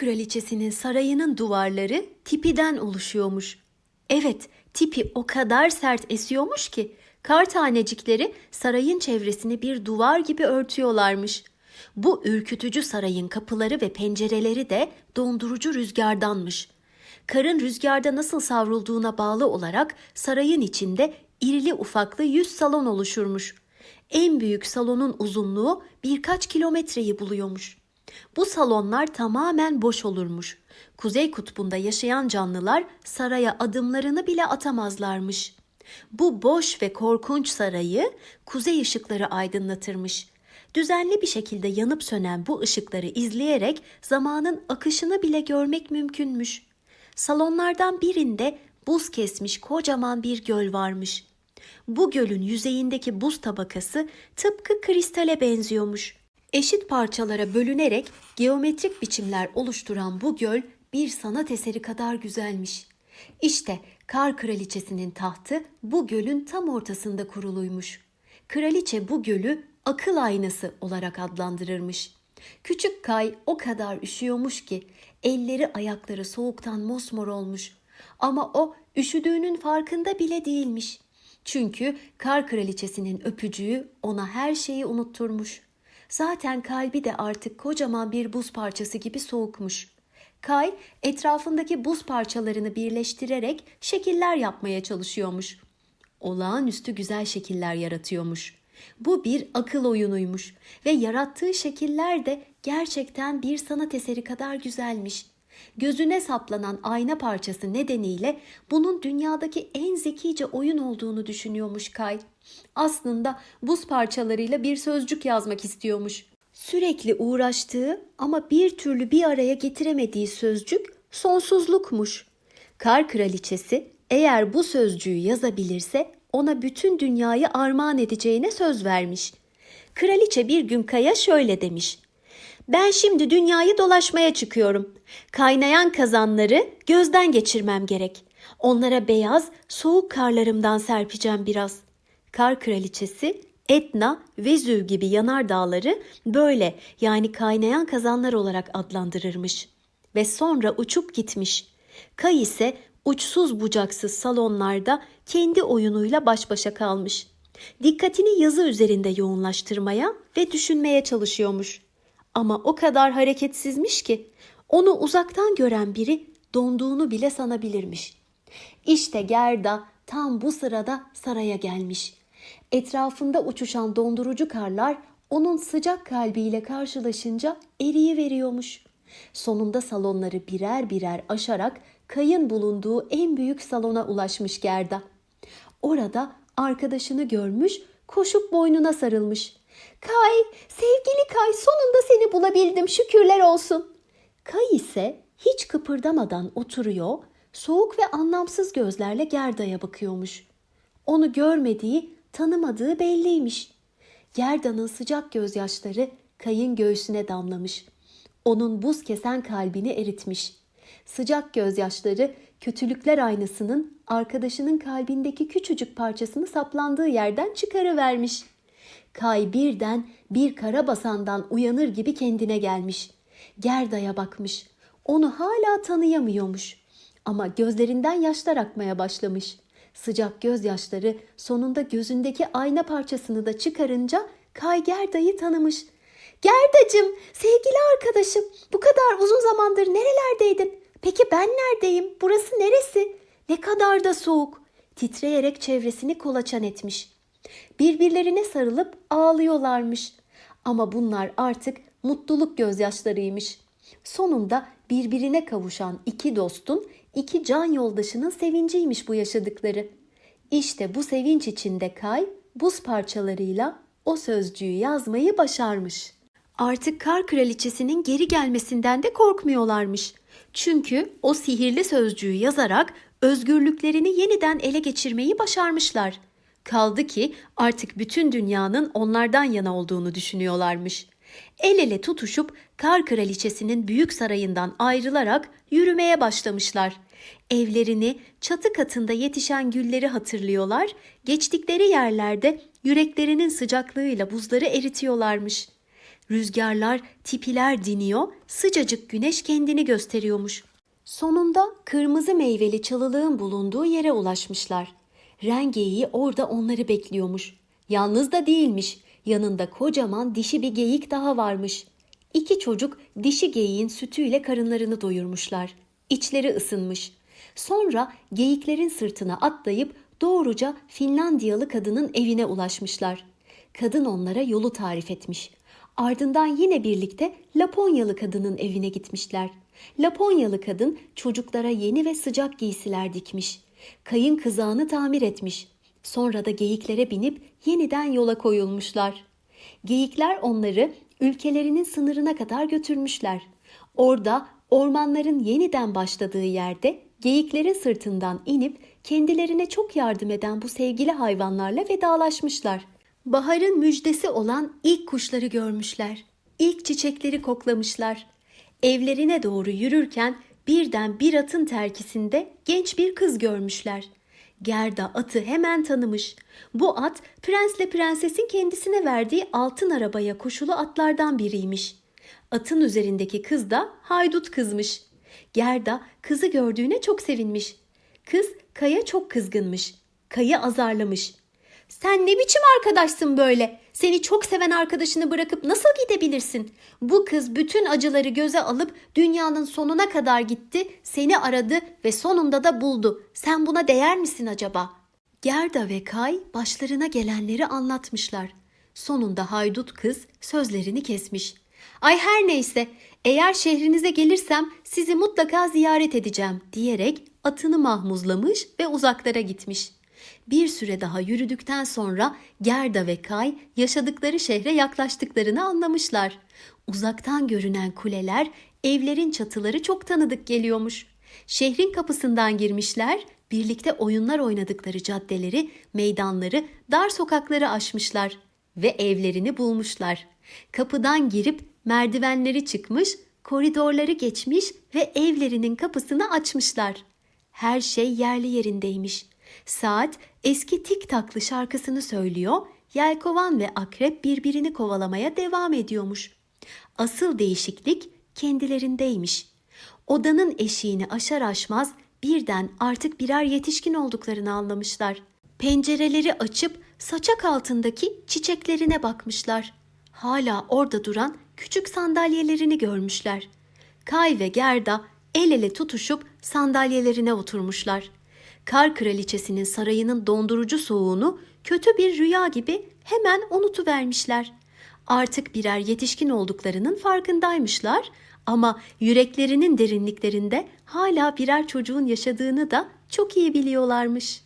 kraliçesinin sarayının duvarları tipiden oluşuyormuş. Evet, tipi o kadar sert esiyormuş ki kar tanecikleri sarayın çevresini bir duvar gibi örtüyorlarmış. Bu ürkütücü sarayın kapıları ve pencereleri de dondurucu rüzgardanmış. Karın rüzgarda nasıl savrulduğuna bağlı olarak sarayın içinde irili ufaklı yüz salon oluşurmuş. En büyük salonun uzunluğu birkaç kilometreyi buluyormuş. Bu salonlar tamamen boş olurmuş. Kuzey kutbunda yaşayan canlılar saraya adımlarını bile atamazlarmış. Bu boş ve korkunç sarayı kuzey ışıkları aydınlatırmış. Düzenli bir şekilde yanıp sönen bu ışıkları izleyerek zamanın akışını bile görmek mümkünmüş. Salonlardan birinde buz kesmiş kocaman bir göl varmış. Bu gölün yüzeyindeki buz tabakası tıpkı kristale benziyormuş. Eşit parçalara bölünerek geometrik biçimler oluşturan bu göl bir sanat eseri kadar güzelmiş. İşte Kar Kraliçesi'nin tahtı bu gölün tam ortasında kuruluymuş. Kraliçe bu gölü akıl aynası olarak adlandırırmış. Küçük Kay o kadar üşüyormuş ki elleri ayakları soğuktan mosmor olmuş. Ama o üşüdüğünün farkında bile değilmiş. Çünkü Kar Kraliçesi'nin öpücüğü ona her şeyi unutturmuş. Zaten kalbi de artık kocaman bir buz parçası gibi soğukmuş. Kay etrafındaki buz parçalarını birleştirerek şekiller yapmaya çalışıyormuş. Olağanüstü güzel şekiller yaratıyormuş. Bu bir akıl oyunuymuş ve yarattığı şekiller de gerçekten bir sanat eseri kadar güzelmiş. Gözüne saplanan ayna parçası nedeniyle bunun dünyadaki en zekice oyun olduğunu düşünüyormuş Kay. Aslında buz parçalarıyla bir sözcük yazmak istiyormuş. Sürekli uğraştığı ama bir türlü bir araya getiremediği sözcük sonsuzlukmuş. Kar kraliçesi eğer bu sözcüğü yazabilirse ona bütün dünyayı armağan edeceğine söz vermiş. Kraliçe bir gün Kaya şöyle demiş. Ben şimdi dünyayı dolaşmaya çıkıyorum. Kaynayan kazanları gözden geçirmem gerek. Onlara beyaz, soğuk karlarımdan serpeceğim biraz. Kar kraliçesi Etna, Vezüv gibi yanardağları böyle yani kaynayan kazanlar olarak adlandırırmış. Ve sonra uçup gitmiş. Kay ise uçsuz bucaksız salonlarda kendi oyunuyla baş başa kalmış. Dikkatini yazı üzerinde yoğunlaştırmaya ve düşünmeye çalışıyormuş. Ama o kadar hareketsizmiş ki onu uzaktan gören biri donduğunu bile sanabilirmiş. İşte Gerda tam bu sırada saraya gelmiş. Etrafında uçuşan dondurucu karlar onun sıcak kalbiyle karşılaşınca eriyi veriyormuş. Sonunda salonları birer birer aşarak kayın bulunduğu en büyük salona ulaşmış Gerda. Orada arkadaşını görmüş, koşup boynuna sarılmış. Kay, sevgili Kay sonunda seni bulabildim şükürler olsun. Kay ise hiç kıpırdamadan oturuyor, soğuk ve anlamsız gözlerle Gerda'ya bakıyormuş. Onu görmediği, tanımadığı belliymiş. Gerda'nın sıcak gözyaşları Kay'ın göğsüne damlamış. Onun buz kesen kalbini eritmiş. Sıcak gözyaşları kötülükler aynasının arkadaşının kalbindeki küçücük parçasını saplandığı yerden çıkarıvermiş. Kay birden bir kara basandan uyanır gibi kendine gelmiş. Gerda'ya bakmış. Onu hala tanıyamıyormuş. Ama gözlerinden yaşlar akmaya başlamış. Sıcak gözyaşları sonunda gözündeki ayna parçasını da çıkarınca Kay Gerda'yı tanımış. Gerdacım, sevgili arkadaşım, bu kadar uzun zamandır nerelerdeydin? Peki ben neredeyim? Burası neresi? Ne kadar da soğuk. Titreyerek çevresini kolaçan etmiş. Birbirlerine sarılıp ağlıyorlarmış. Ama bunlar artık mutluluk gözyaşlarıymış. Sonunda birbirine kavuşan iki dostun, iki can yoldaşının sevinciymiş bu yaşadıkları. İşte bu sevinç içinde Kay buz parçalarıyla o sözcüğü yazmayı başarmış. Artık kar kraliçesinin geri gelmesinden de korkmuyorlarmış. Çünkü o sihirli sözcüğü yazarak özgürlüklerini yeniden ele geçirmeyi başarmışlar. Kaldı ki artık bütün dünyanın onlardan yana olduğunu düşünüyorlarmış. El ele tutuşup kar kraliçesinin büyük sarayından ayrılarak yürümeye başlamışlar. Evlerini, çatı katında yetişen gülleri hatırlıyorlar, geçtikleri yerlerde yüreklerinin sıcaklığıyla buzları eritiyorlarmış. Rüzgarlar, tipiler diniyor, sıcacık güneş kendini gösteriyormuş. Sonunda kırmızı meyveli çalılığın bulunduğu yere ulaşmışlar. Rengeyi orada onları bekliyormuş. Yalnız da değilmiş. Yanında kocaman dişi bir geyik daha varmış. İki çocuk dişi geyiğin sütüyle karınlarını doyurmuşlar. İçleri ısınmış. Sonra geyiklerin sırtına atlayıp doğruca Finlandiyalı kadının evine ulaşmışlar. Kadın onlara yolu tarif etmiş. Ardından yine birlikte Laponyalı kadının evine gitmişler. Laponyalı kadın çocuklara yeni ve sıcak giysiler dikmiş. Kayın kızağını tamir etmiş. Sonra da geyiklere binip yeniden yola koyulmuşlar. Geyikler onları ülkelerinin sınırına kadar götürmüşler. Orada ormanların yeniden başladığı yerde geyiklerin sırtından inip kendilerine çok yardım eden bu sevgili hayvanlarla vedalaşmışlar. Baharın müjdesi olan ilk kuşları görmüşler. İlk çiçekleri koklamışlar. Evlerine doğru yürürken birden bir atın terkisinde genç bir kız görmüşler. Gerda atı hemen tanımış. Bu at prensle prensesin kendisine verdiği altın arabaya koşulu atlardan biriymiş. Atın üzerindeki kız da haydut kızmış. Gerda kızı gördüğüne çok sevinmiş. Kız Kaya çok kızgınmış. Kayı azarlamış. Sen ne biçim arkadaşsın böyle? Seni çok seven arkadaşını bırakıp nasıl gidebilirsin? Bu kız bütün acıları göze alıp dünyanın sonuna kadar gitti, seni aradı ve sonunda da buldu. Sen buna değer misin acaba? Gerda ve Kay başlarına gelenleri anlatmışlar. Sonunda haydut kız sözlerini kesmiş. Ay her neyse, eğer şehrinize gelirsem sizi mutlaka ziyaret edeceğim diyerek atını mahmuzlamış ve uzaklara gitmiş. Bir süre daha yürüdükten sonra Gerda ve Kay yaşadıkları şehre yaklaştıklarını anlamışlar. Uzaktan görünen kuleler, evlerin çatıları çok tanıdık geliyormuş. Şehrin kapısından girmişler, birlikte oyunlar oynadıkları caddeleri, meydanları, dar sokakları aşmışlar ve evlerini bulmuşlar. Kapıdan girip merdivenleri çıkmış, koridorları geçmiş ve evlerinin kapısını açmışlar. Her şey yerli yerindeymiş. Saat eski tik taklı şarkısını söylüyor, yelkovan ve akrep birbirini kovalamaya devam ediyormuş. Asıl değişiklik kendilerindeymiş. Odanın eşiğini aşar aşmaz birden artık birer yetişkin olduklarını anlamışlar. Pencereleri açıp saçak altındaki çiçeklerine bakmışlar. Hala orada duran küçük sandalyelerini görmüşler. Kay ve Gerda el ele tutuşup sandalyelerine oturmuşlar. Kar kraliçesinin sarayının dondurucu soğuğunu kötü bir rüya gibi hemen unutuvermişler. Artık birer yetişkin olduklarının farkındaymışlar ama yüreklerinin derinliklerinde hala birer çocuğun yaşadığını da çok iyi biliyorlarmış.